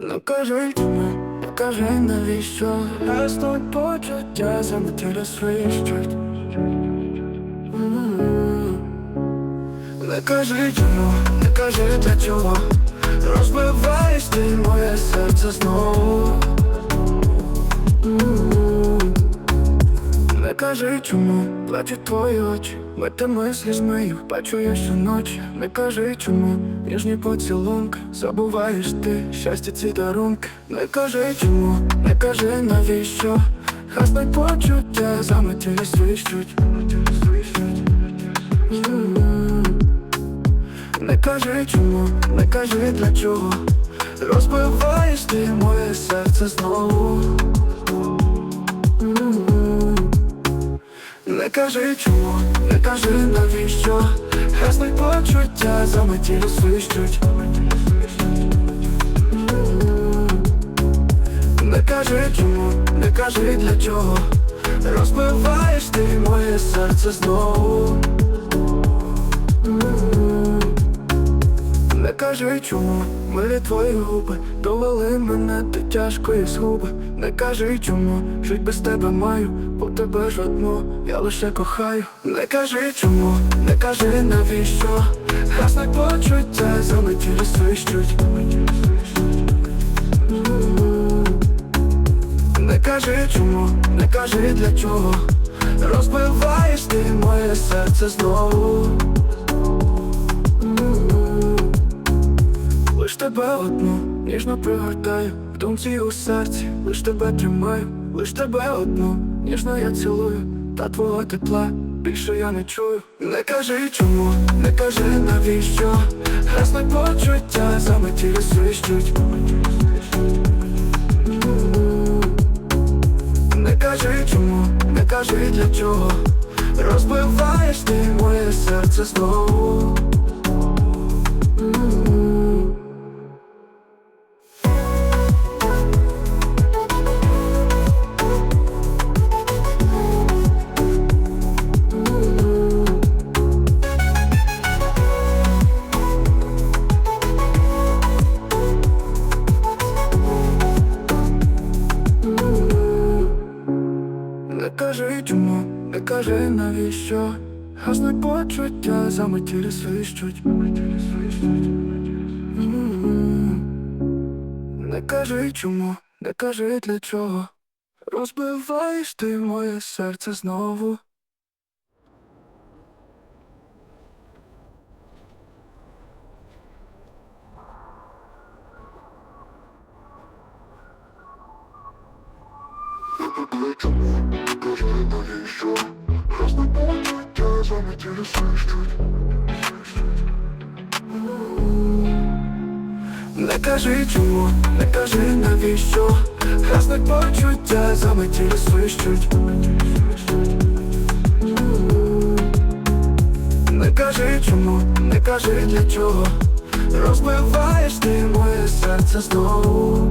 Не кажи не кажи навіщо? Гаснуть почуття заметили свищуть. Не кажи чому, не кажи для чого. Розбиваєш ти моє серце знову кажи чому, плачуть твої очі. Метами слізьми, бачу я щоночі Не кажи чому, ніжні поцілунки. Забуваєш ти щастя ці дарунки. Не кажи чому, не кажи навіщо. Хаснуть почуття, заметілі свищуть. Не кажи чому, не кажи для чого. Розбиваєш ти моє серце знову Не кажи чому, не кажи навіщо? Хаснуть почуття, за метілю свищуть. Не кажи чому, не кажи для чого? Розбиваєш ти моє серце знову кажи чому, милі твої губи Довели мене до тяжкої згуби. Не кажи чому, жить без тебе маю, бо тебе ж одну я лише кохаю. Не кажи чому, не кажи навіщо. Гаснуть почуття, заметілі свищуть. Не кажи чому, не кажи для чого. Розбиваєш ти моє серце знову Лиш тебе одну ніжно пригортаю. В думці у серці, лиш тебе тримаю, лиш тебе одну ніжно я цілую, та твого тепла більше я не чую. Не кажи чому, не кажи навіщо. Гаснуть почуття, заметілі свищуть. Не кажи чому, не кажи для чого. Розбиваєш ти моє серце знову кажи не кажи навіщо? Гаснуть почуття, заметілі свищуть. М. Не кажи чому, не кажи для чого. Розбиваєш ти моє серце знову Не кажи чому, не кажи навіщо? Гаснуть почуття, заметілі свищуть Не кажи чому, не кажи для чого? Розбиваєш ти моє серце знову